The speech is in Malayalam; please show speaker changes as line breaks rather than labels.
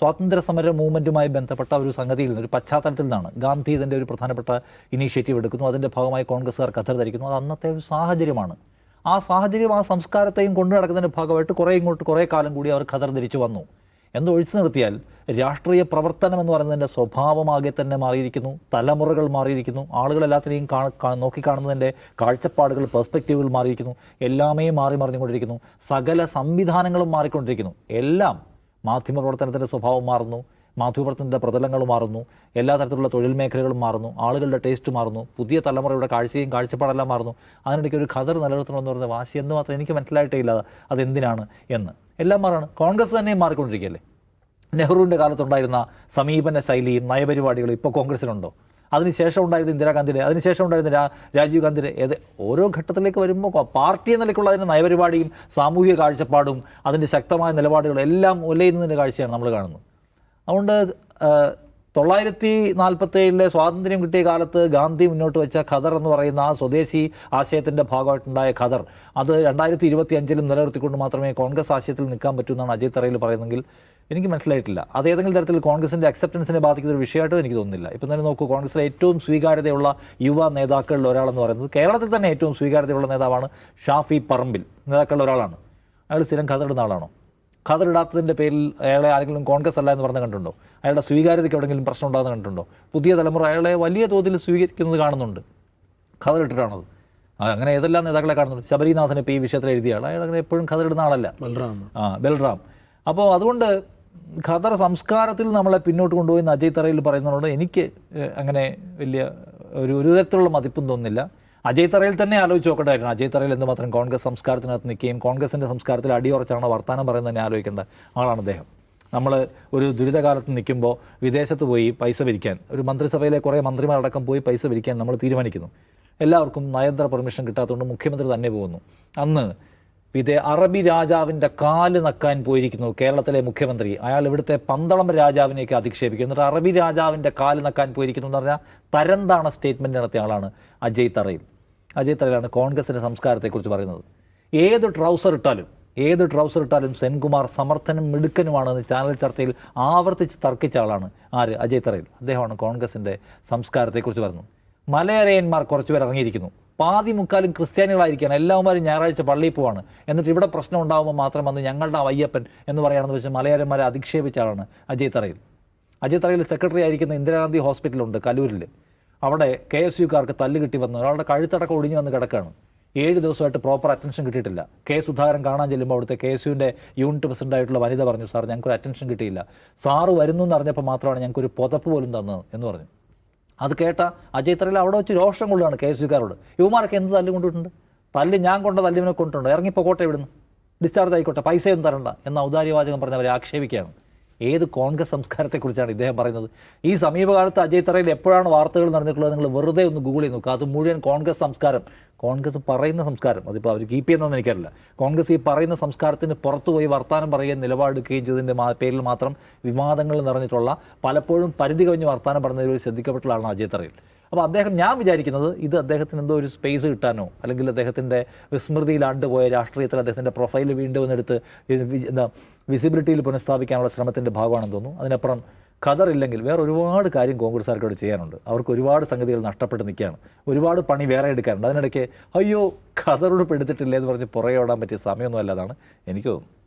സ്വാതന്ത്ര്യ സമര മൂവ്മെന്റുമായി ബന്ധപ്പെട്ട ഒരു സംഗതിയിൽ നിന്ന് ഒരു പശ്ചാത്തലത്തിൽ നിന്നാണ് ഗാന്ധി ഇതിന്റെ ഒരു പ്രധാനപ്പെട്ട ഇനീഷ്യേറ്റീവ് എടുക്കുന്നു. അതിന്റെ ഭാഗമായി കോൺഗ്രസ്സുകാർ ഖത്തർ ധരിക്കുന്നു. അത് അന്നത്തെ ഒരു സാഹചര്യമാണ്. ആ സാഹചര്യം ആ സംസ്കാരത്തെയും കൊണ്ടു നടക്കുന്നതിന്റെ ഭാഗമായിട്ട് കുറേ ഇങ്ങോട്ട് കുറേ കാലം കൂടി അവർ ഖത്തർ ധരിച്ചു വന്നു. എന്ന് ഒഴിച്ചു നിർത്തിയാൽ രാഷ്ട്രീയ പ്രവർത്തനം എന്ന് പറയുന്നതിന്റെ സ്വഭാവമാകെ തന്നെ മാറിയിരിക്കുന്നു. തലമുറകൾ മാറിയിരിക്കുന്നു. ആളുകൾ എല്ലാത്തിനെയും നോക്കിക്കാണുന്നതിന്റെ കാഴ്ചപ്പാടുകൾ പെർസ്പെക്റ്റീവുകൾ മാറിയിരിക്കുന്നു. എല്ലാമേ മാറി മറിഞ്ഞുകൊണ്ടിരിക്കുന്നു. സകല സംവിധാനങ്ങളും മാറിക്കൊണ്ടിരിക്കുന്നു. എല്ലാം മാധ്യമ പ്രവർത്തനത്തിന്റെ സ്വഭാവം മാറുന്നു മാധ്യമപ്രവർത്തനത്തിന്റെ പ്രതലങ്ങൾ മാറുന്നു എല്ലാ തരത്തിലുള്ള തൊഴിൽ മേഖലകളും മാറുന്നു ആളുകളുടെ ടേസ്റ്റ് മാറുന്നു പുതിയ തലമുറയുടെ കാഴ്ചയും കാഴ്ചപ്പാടെല്ലാം മാറുന്നു. അതിനിടയ്ക്ക് ഒരു ഖദർ നിലനിർത്തണമെന്ന് പറഞ്ഞ വാശി എന്ന് മാത്രം എനിക്ക് മനസ്സിലായിട്ടേ ഇല്ല അതെന്തിനാണ് എന്ന്. എല്ലാം മാറാണ്. കോൺഗ്രസ് തന്നെ മാറിക്കൊണ്ടിരിക്കുകയല്ലേ? നെഹ്റുവിന്റെ കാലത്തുണ്ടായിരുന്ന സമീപന ശൈലിയും നയപരിപാടികളും ഇപ്പോൾ കോൺഗ്രസിനുണ്ടോ അതിനുശേഷം ഉണ്ടായിരുന്ന ഇന്ദിരാഗാന്ധിയുടെ അതിനുശേഷം ഉണ്ടായിരുന്ന രാജീവ് ഗാന്ധിയുടെ ഏത് ഓരോ ഘട്ടത്തിലേക്ക് വരുമ്പോൾ പാർട്ടി എന്ന അതിന്റെ നയപരിപാടിയും സാമൂഹിക കാഴ്ചപ്പാടും അതിന്റെ ശക്തമായ നിലപാടുകളും എല്ലാം ഉലയുന്നതിന്റെ കാഴ്ചയാണ് നമ്മൾ കാണുന്നത്. അതുകൊണ്ട് തൊള്ളായിരത്തി നാൽപ്പത്തേഴിലെ സ്വാതന്ത്ര്യം കിട്ടിയ കാലത്ത് ഗാന്ധി മുന്നോട്ട് വെച്ച ഖദർ എന്ന് പറയുന്ന ആ സ്വദേശി ആശയത്തിന്റെ ഭാഗമായിട്ടുണ്ടായ ഖദർ അത് രണ്ടായിരത്തി ഇരുപത്തി അഞ്ചിലും നിലനിർത്തിക്കൊണ്ട് മാത്രമേ കോൺഗ്രസ് ആശയത്തിൽ നിൽക്കാൻ പറ്റൂ എന്നാണ് അജയ് തറയിൽ പറയുന്നെങ്കിൽ എനിക്ക് മനസ്സിലായിട്ടില്ല. അത് ഏതെങ്കിലും തരത്തിൽ കോൺഗ്രസിന്റെ അക്സെപ്റ്റൻസിനെ ബാധിക്കുന്ന ഒരു വിഷയമായിട്ട് എനിക്ക് തോന്നുന്നില്ല. ഇപ്പം തന്നെ നോക്കൂ കോൺഗ്രസിലെ ഏറ്റവും സ്വീകാര്യതയുള്ള യുവ നേതാക്കളിൽ ഒരാളെന്ന് പറയുന്നത് കേരളത്തിൽ തന്നെ ഏറ്റവും സ്വീകാര്യതയുള്ള നേതാവാണ് ഷാഫി പറമ്പിൽ. നേതാക്കളിൽ ഒരാളാണ്. അയാൾ സ്ഥിരം ഖദറിടുന്ന ആളാണോ? ഖദറിടാത്തതിന്റെ പേരിൽ അയാളെ ആരെങ്കിലും കോൺഗ്രസ് അല്ല എന്ന് പറഞ്ഞ് കണ്ടിട്ടുണ്ടോ? അയാളുടെ സ്വീകാര്യതയ്ക്ക് എവിടെയെങ്കിലും പ്രശ്നം ഉണ്ടാകുന്ന കണ്ടിട്ടുണ്ടോ? പുതിയ തലമുറ അയാളെ വലിയ തോതിൽ സ്വീകരിക്കുന്നത് കാണുന്നുണ്ട്. ഖദറിട്ടിട്ടാണത് അങ്ങനെ ഏതെല്ലാം നേതാക്കളെ കാണുന്നുണ്ട്? ശബരിനാഥൻ ഇപ്പോൾ ഈ വിഷയത്തിൽ എഴുതിയ ആൾ അയാൾ അങ്ങനെ എപ്പോഴും ഖദറിടുന്ന ആളല്ല.
ബൽറാം.
ആ ബൽറാം. അപ്പോൾ അതുകൊണ്ട് ഖദർ സംസ്കാരത്തിൽ നമ്മളെ പിന്നോട്ട് കൊണ്ടുപോയി അജയ് തറയിൽ പറയുന്നതുകൊണ്ട് എനിക്ക് അങ്ങനെ വലിയ ഒരു ഒരു തരത്തിലുള്ള മതിപ്പും തോന്നുന്നില്ല. അജയ് തറയിൽ തന്നെ ആലോചിച്ച് നോക്കേണ്ടായിരുന്നു അജയ് തറയിൽ എന്തുമാത്രം കോൺഗ്രസ് സംസ്കാരത്തിനകത്ത് നിൽക്കുകയും കോൺഗ്രസിന്റെ സംസ്കാരത്തിൽ അടിയുറച്ചാണോ വർത്തമാനം പറയുന്നത് തന്നെ ആലോചിക്കേണ്ട ആളാണ് അദ്ദേഹം. നമ്മൾ ഒരു ദുരിതകാലത്ത് നിൽക്കുമ്പോൾ വിദേശത്ത് പോയി പൈസ പിരിക്കാൻ ഒരു മന്ത്രിസഭയിലെ കുറേ മന്ത്രിമാരടക്കം പോയി പൈസ പിരിക്കാൻ നമ്മൾ തീരുമാനിക്കുന്നു. എല്ലാവർക്കും നയതന്ത്ര പെർമിഷൻ കിട്ടാത്തതുകൊണ്ട് മുഖ്യമന്ത്രി തന്നെ പോകുന്നു. അന്ന് വിദേ അറബി രാജാവിന്റെ കാൽ നക്കാൻ പോയിരിക്കുന്നു കേരളത്തിലെ മുഖ്യമന്ത്രി. അയാൾ ഇവിടുത്തെ പന്തളം രാജാവിനെയൊക്കെ അധിക്ഷേപിക്കുന്നു എന്നിട്ട് അറബി രാജാവിന്റെ കാൽ നക്കാൻ പോയിരിക്കുന്നു എന്ന് പറഞ്ഞാൽ തരംതാണ സ്റ്റേറ്റ്മെന്റ് നടത്തിയ ആളാണ് അജയ് തറയും അജയ് തറയിലാണ് കോൺഗ്രസിന്റെ സംസ്കാരത്തെക്കുറിച്ച് പറയുന്നത്. ഏത് ട്രൗസർ ഇട്ടാലും ഏത് ട്രൗസർ ഇട്ടാലും സെൻകുമാർ സമർത്ഥനും മിടുക്കനുമാണെന്ന് ചാനൽ ചർച്ചയിൽ ആവർത്തിച്ച് തർക്കിച്ച ആളാണ് ആര്? അജയ് തറയിൽ. അദ്ദേഹമാണ് കോൺഗ്രസിന്റെ സംസ്കാരത്തെക്കുറിച്ച് പറയുന്നത്. മലയരയന്മാർ കുറച്ചുപേർ ഇറങ്ങിയിരിക്കുന്നു. പാതി മുക്കാലും ക്രിസ്ത്യാനികളായിരിക്കുകയാണ്. എല്ലാവരും ഞായറാഴ്ച പള്ളിയിൽ പോവാണ്. എന്നിട്ട് ഇവിടെ പ്രശ്നം ഉണ്ടാകുമ്പോൾ മാത്രം വന്ന് ഞങ്ങളുടെ അയ്യപ്പൻ എന്ന് പറയുകയാണെന്ന് വെച്ചാൽ മലയാളന്മാരെ അധിക്ഷേപിച്ച ആളാണ് അജയ് തറയിൽ അജയ് തറയിൽ സെക്രട്ടറി ആയിരിക്കുന്ന ഇന്ദിരാഗാന്ധി ഹോസ്പിറ്റലുണ്ട് കലൂരിൽ അവിടെ കെ എസ് യുക്കാർക്ക് തല്ല് കിട്ടി വന്ന് ഒരാളുടെ കഴുത്തടക്കം ഒടിഞ്ഞു വന്ന് കിടക്കുകയാണ്. ഏഴ് ദിവസമായിട്ട് പ്രോപ്പർ അറ്റൻഷൻ കിട്ടിയിട്ടില്ല. കെ സുധാകരൻ കാണാൻ ചെല്ലുമ്പോൾ അവിടുത്തെ കെ എസ് യുവിന്റെ യൂണിറ്റ് പ്രസിഡന്റ് ആയിട്ടുള്ള വനിത പറഞ്ഞു സാർ ഞങ്ങൾക്ക് അറ്റൻഷൻ കിട്ടിയില്ല. സാറ് വരുന്നു എന്ന് അറിഞ്ഞപ്പോൾ മാത്രമാണ് ഞങ്ങൾക്കൊരു പുതപ്പ് പോലും തന്നത് എന്ന് പറഞ്ഞു. അത് കേട്ട അജയ് തറയിൽ അവിടെ വെച്ച് രോഷം കൊള്ളുകയാണ് കെ എസ് യുക്കാരോട്. യുവമാരൊക്കെ എന്ത് തല്ല് കൊണ്ടിട്ടുണ്ട്? തല്ല് ഞാൻ കൊണ്ട തല്ലിവിനെ കൊണ്ടിട്ടുണ്ട്. ഇറങ്ങിപ്പോക്കോട്ടെ ഇവിടുന്ന്. ഡിസ്ചാർജ് ആയിക്കോട്ടെ. പൈസയൊന്നും തരണ്ട. എന്ന ഔദാര്യവാചകം പറഞ്ഞ് അവരെ ആക്ഷേപിക്കുകയാണ്. ഏത് കോൺഗ്രസ് സംസ്കാരത്തെക്കുറിച്ചാണ് ഇദ്ദേഹം പറയുന്നത്? ഈ സമീപകാലത്ത് അജയ് തറയിൽ എപ്പോഴാണ് വാർത്തകൾ നടന്നിട്ടുള്ളത് നിങ്ങൾ വെറുതെ ഒന്ന് ഗൂഗിൾ ചെയ്ത് നോക്കുക അത് മുഴുവൻ കോൺഗ്രസ് സംസ്കാരം. കോൺഗ്രസ് പറയുന്ന സംസ്കാരം. അതിപ്പോൾ അവർ കീപ്പ് ചെയ്യുന്നതെന്ന് എനിക്കറിയില്ല. കോൺഗ്രസ് ഈ പറയുന്ന സംസ്കാരത്തിന് പുറത്തുപോയി വർത്തമാനം പറയുകയും നിലപാടെടുക്കുകയും ചെയ്തതിന്റെ പേരിൽ മാത്രം വിവാദങ്ങൾ നിറഞ്ഞിട്ടുള്ള പലപ്പോഴും പരിധി കവിഞ്ഞ് വർത്തമാനം പറഞ്ഞതിൽ ശ്രദ്ധിക്കപ്പെട്ടുള്ളതാണ് അജയ് തറയിൽ. അപ്പോൾ അദ്ദേഹം ഞാൻ വിചാരിക്കുന്നത് ഇത് അദ്ദേഹത്തിന് എന്തോ ഒരു സ്പേസ് കിട്ടാനോ അല്ലെങ്കിൽ അദ്ദേഹത്തിന്റെ വിസ്മൃതിയിലാണ്ട് പോയ രാഷ്ട്രീയത്തിൽ അദ്ദേഹത്തിന്റെ പ്രൊഫൈൽ വീണ്ടും ഒന്നെടുത്ത് ഇത് വി- എന്താ വിസിബിലിറ്റിയിൽ പുനഃസ്ഥാപിക്കാനുള്ള ശ്രമത്തിന്റെ ഭാഗമാണെന്ന് തോന്നുന്നു. അതിനപ്പുറം ഖദർ ഇല്ലെങ്കിൽ വേറെ ഒരുപാട് കാര്യം കോൺഗ്രസ്സുകാർക്ക് ഇവിടെ ചെയ്യാനുണ്ട്. അവർക്ക് ഒരുപാട് സംഗതികൾ നഷ്ടപ്പെട്ട് നിൽക്കുകയാണ്. ഒരുപാട് പണി വേറെ എടുക്കാനുണ്ട്. അതിനിടയ്ക്ക് അയ്യോ ഖദറോട് പെടുത്തിട്ടില്ലേ? എന്ന് പറഞ്ഞ് പുറകെ ഓടാൻ പറ്റിയ സമയമൊന്നും അല്ലാതാണ് എനിക്ക് തോന്നുന്നു